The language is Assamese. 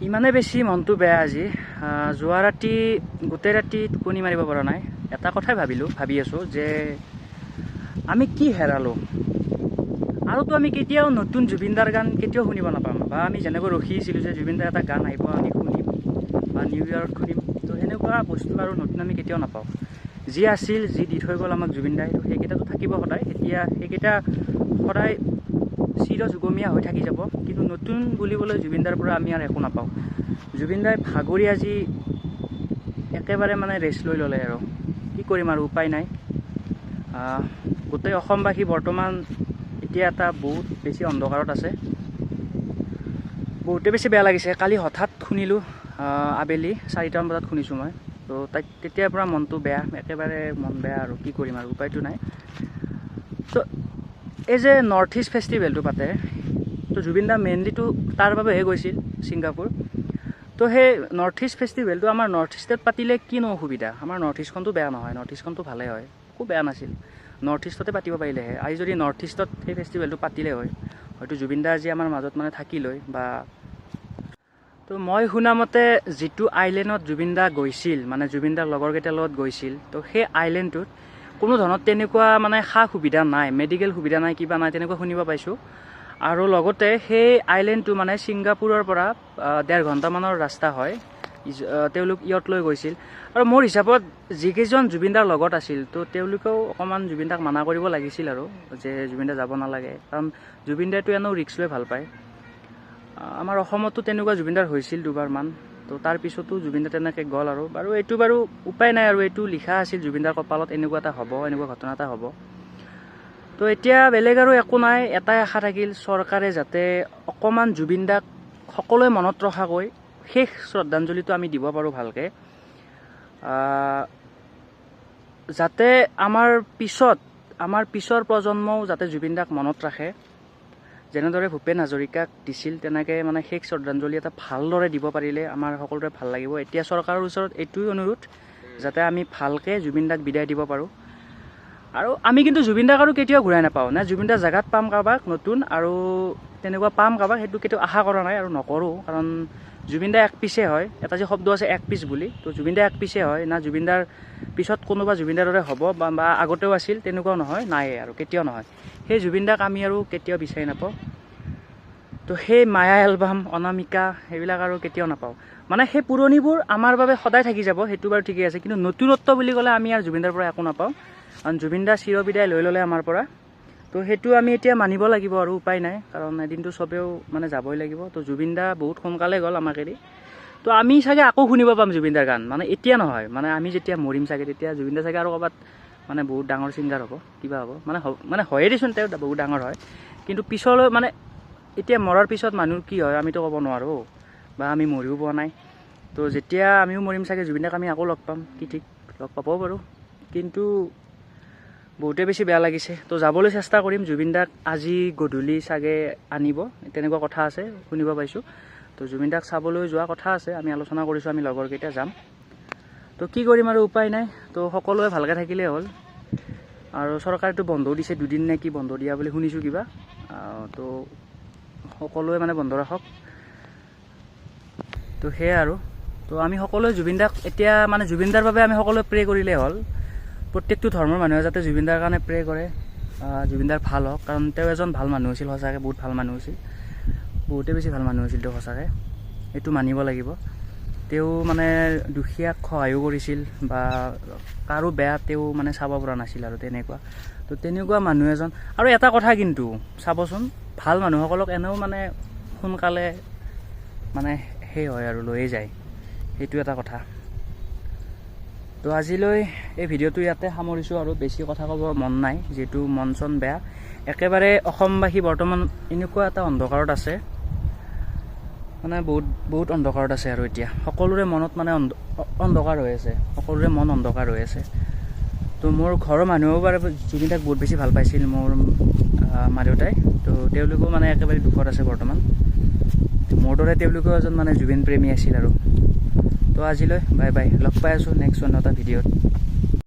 ইমানে বেছি মনটো বেয়া আজি। যোৱা ৰাতি গোটেই ৰাতি টোপনি মাৰিব পৰা নাই? এটা কথাই ভাবিলোঁ ভাবি আছোঁ যে আমি কি হেৰালোঁ? আৰুতো আমি কেতিয়াও নতুন জুবিনদাৰ গান কেতিয়াও শুনিব নাপাম। বা আমি যেনেকৈ ৰখি আছিলোঁ যে জুবিনদাৰ এটা গান আহিব আমি শুনিম বা নিউ ইয়েৰত শুনিম তো সেনেকুৱা বস্তু আৰু নতুন আমি কেতিয়াও নাপাওঁ। যি আছিল যি দি থৈ গ'ল আমাক জুবিনদাই তো সেইকেইটাতো থাকিব সদায়। এতিয়া সেইকেইটা সদায় চিৰ যুগমীয়া হৈ থাকি যাব। কিন্তু নতুন বুলিবলৈ জুবিনদাৰ পৰা আমি আৰু একো নাপাওঁ। জুবিনদাই ভাগৰি আজি একেবাৰে মানে ৰেষ্ট লৈ ল'লে আৰু। কি কৰিম আৰু উপায় নাই। গোটেই অসমবাসী বৰ্তমান এতিয়া এটা বহুত বেছি অন্ধকাৰত আছে। বহুতে বেছি বেয়া লাগিছে। কালি হঠাৎ শুনিলোঁ আবেলি চাৰিটামান বজাত শুনিছোঁ মই। তো তাই তেতিয়াৰ পৰা মনটো বেয়া একেবাৰে মন বেয়া আৰু। কি কৰিম আৰু উপায়টো নাই। তো এই যে নৰ্থ ইষ্ট ফেষ্টিভেলটো পাতে তো জুবিন দা মেইনলিটো তাৰ বাবেহে গৈছিল ছিংগাপুৰ। তো সেই নৰ্থ ইষ্ট ফেষ্টিভেলটো আমাৰ নৰ্থ ইষ্টত পাতিলে কিনো অসুবিধা আমাৰ নৰ্থ ইষ্টখনতো বেয়া নহয় নৰ্থ ইষ্টখনতো ভালেই হয় একো বেয়া নাছিল। নৰ্থ ইষ্টতে পাতিব পাৰিলেহে। আজি যদি নৰ্থ ইষ্টত সেই ফেষ্টিভেলটো পাতিলে হয় হয়তো জুবিন দা আজি আমাৰ মাজত মানে থাকিল হয় বা তো মই শুনামতে যিটো আইলেণ্ডত জুবিন দা গৈছিল মানে জুবিন দাৰ লগৰকেইটাৰ লগত গৈছিল তো সেই আইলেণ্ডটোত কোনো ধৰণৰ তেনেকুৱা মানে সা সুবিধা নাই মেডিকেল সুবিধা নাই কিবা নাই তেনেকুৱা শুনিব পাইছোঁ। আৰু লগতে সেই আইলেণ্ডটো মানে ছিংগাপুৰৰ পৰা ডেৰ ঘণ্টামানৰ ৰাস্তা হয়। তেওঁলোক ইয়াত লৈ গৈছিল। আৰু মোৰ হিচাপত যিকেইজন জুবিনদাৰ লগত আছিল তো তেওঁলোকেও অকণমান জুবিনদাক মানা কৰিব লাগিছিল আৰু যে জুবিনদা যাব নালাগে। কাৰণ জুবিনদাইটো এনেও ৰিক্স লৈ ভাল পায়। আমাৰ অসমতো তেনেকুৱা জুবিনদাৰ হৈছিল দুবাৰমান। তো তাৰ পিছতো জুবিনদা তেনেকৈ গ'ল আৰু। বাৰু এইটো বাৰু উপায় নাই আৰু এইটো লিখা আছিল জুবিনদাৰ কপালত এনেকুৱা এটা হ'ব এনেকুৱা ঘটনা এটা হ'ব। তো এতিয়া বেলেগ আৰু একো নাই এটাই আশা থাকিল চৰকাৰে যাতে অকণমান জুবিনদাক সকলোৱে মনত ৰখাকৈ শেষ শ্ৰদ্ধাঞ্জলিটো আমি দিব পাৰোঁ ভালকৈ। যাতে আমাৰ পিছত আমাৰ পিছৰ প্ৰজন্মও যাতে জুবিনদাক মনত ৰাখে। যেনেদৰে ভূপেন হাজৰিকাক দিছিল তেনেকৈ মানে শেষ শ্ৰদ্ধাঞ্জলি এটা ভালদৰে দিব পাৰিলে আমাৰ সকলোৰে ভাল লাগিব। এতিয়া চৰকাৰৰ ওচৰত এইটোৱে অনুৰোধ যাতে আমি ভালকৈ জুবিনদাক বিদায় দিব পাৰোঁ। আৰু আমি কিন্তু জুবিনদাক আৰু কেতিয়াও ঘূৰাই নাপাওঁ নে? জুবিনদাৰ জেগাত পাম কাৰোবাক নতুন আৰু তেনেকুৱা পাম কাৰোবাক সেইটো কেতিয়াও আশা কৰা নাই আৰু নকৰোঁ। কাৰণ জুবিনদা এক পিছে হয়। এটা যে শব্দ আছে এক পিচ বুলি তো জুবিনদা এক পিছে হয়। না জুবিনদাৰ পিছত কোনোবা জুবিনদাৰ দৰে হ'ব বা বা আগতেও আছিল তেনেকুৱাও নহয় নাই আৰু কেতিয়াও নহয়। সেই জুবিনদাক আমি আৰু কেতিয়াও বিচাৰি নাপাওঁ। তো সেই মায়া এলবাম অনামিকা সেইবিলাক আৰু কেতিয়াও নাপাওঁ। মানে সেই পুৰণিবোৰ আমাৰ বাবে সদায় থাকি যাব সেইটো বাৰু ঠিকেই আছে। কিন্তু নতুনত্ব বুলি ক'লে আমি আৰু জুবিনদাৰ পৰা একো নাপাওঁ। কাৰণ জুবিনদা চিৰবিদায় লৈ ল'লে আমাৰ পৰা। তো সেইটো আমি এতিয়া মানিব লাগিব আৰু উপায় নাই কাৰণ এদিনটো চবেও মানে যাবই লাগিব। তো জুবিনদা বহুত সোনকালে গ'ল আমাক এৰি তো আমি চাগে আকৌ শুনিব পাম জুবিনদাৰ গান মানে এতিয়া নহয় মানে আমি যেতিয়া মৰিম চাগে তেতিয়া জুবিনদা চাগে আৰু ক'ৰবাত মানে বহুত ডাঙৰ ছিংগাৰ হ'ব কিবা হ'ব মানে মানে হয়ে দেচোন তেওঁ বহুত ডাঙৰ হয়। কিন্তু পিছলৈ মানে এতিয়া মৰাৰ পিছত মানুহ কি হয় আমিতো ক'ব নোৱাৰোঁ বা আমি মৰিও পোৱা নাই। তো যেতিয়া আমিও মৰিম চাগে জুবিনদাক আমি আকৌ লগ পাম কি ঠিক লগ পাবও পাৰোঁ। কিন্তু বহুতে বেছি বেয়া লাগিছে। তো যাবলৈ চেষ্টা কৰিম জুবিনদাক আজি গধূলি চাগে আনিব। তেনেকুৱা কথা আছে শুনিব পাইছোঁ। তো জুবিনদাক চাবলৈ যোৱা কথা আছে আমি আলোচনা কৰিছোঁ আমি লগৰকেইটা যাম। তো কি কৰিম আৰু উপায় নাই তো সকলোৱে ভালকৈ থাকিলেই হ'ল। আৰু চৰকাৰেতো বন্ধও দিছে দুদিন নে কি বন্ধ দিয়া বুলি শুনিছোঁ কিবা। তো সকলোৱে মানে বন্ধ ৰাখক। তো সেয়াই আৰু। তো আমি সকলোৱে জুবিনদাক এতিয়া মানে জুবিনদাৰ বাবে আমি সকলোৱে প্ৰে কৰিলেই হ'ল। প্ৰত্যেকটো ধৰ্মৰ মানুহে যাতে জুবিনদাৰ কাৰণে প্ৰে কৰে জুবিনদাৰ ভালো হওক, কাৰণ তেওঁ এজন ভালো মানুহ আছিল সঁচাকৈ, বহুত ভালো মানুহ আছিল বহুতেই বেছি ভালো মানুহ আছিল তেওঁ সঁচাকৈ। এইটো মানিব লাগিব। তেওঁ মানে দুখীয়াক সহায়ো কৰিছিল, বা কাৰো বেয়া তেওঁ মানে চাব পৰা নাছিল আৰু তেনেকুৱা। তো তেনেকুৱা মানুহ এজন। আৰু এটা কথা কিন্তু, চাবচোন, ভালো মানুহসকলক এনেও মানে সোনকালে মানে সেই হয় আৰু লৈয়ে যায়। সেইটো এটা কথা। তো আজিলৈ এই ভিডিঅ'টো ইয়াতে সামৰিছোঁ আৰু বেছি কথা ক'ব মন নাই, যিহেতু মন চন বেয়া। একেবাৰে অসমবাসী বৰ্তমান এনেকুৱা এটা অন্ধকাৰত আছে। মানে বহুত বহুত অন্ধকাৰত আছে আৰু এতিয়া। সকলোৰে মনত মানে অন্ধ, অন্ধকাৰ হৈ আছে। সকলোৰে মন অন্ধকাৰ হৈ আছে। তো মোৰ ঘৰৰ মানুহেও বাৰু জুবিনদাক বহুত বেছি ভালো পাইছিল মোৰ মা দেউতাই, তো তেওঁলোকেও মানে একেবাৰে দুখত আছে বৰ্তমান। মোৰ দৰে তেওঁলোকেও এজন মানে জুবিন প্ৰেমী আছিল আৰু। তো আজিলৈ বাই বাই লগ পাই আছোঁ নেক্সট অন্য এটা ভিডিঅ'ত।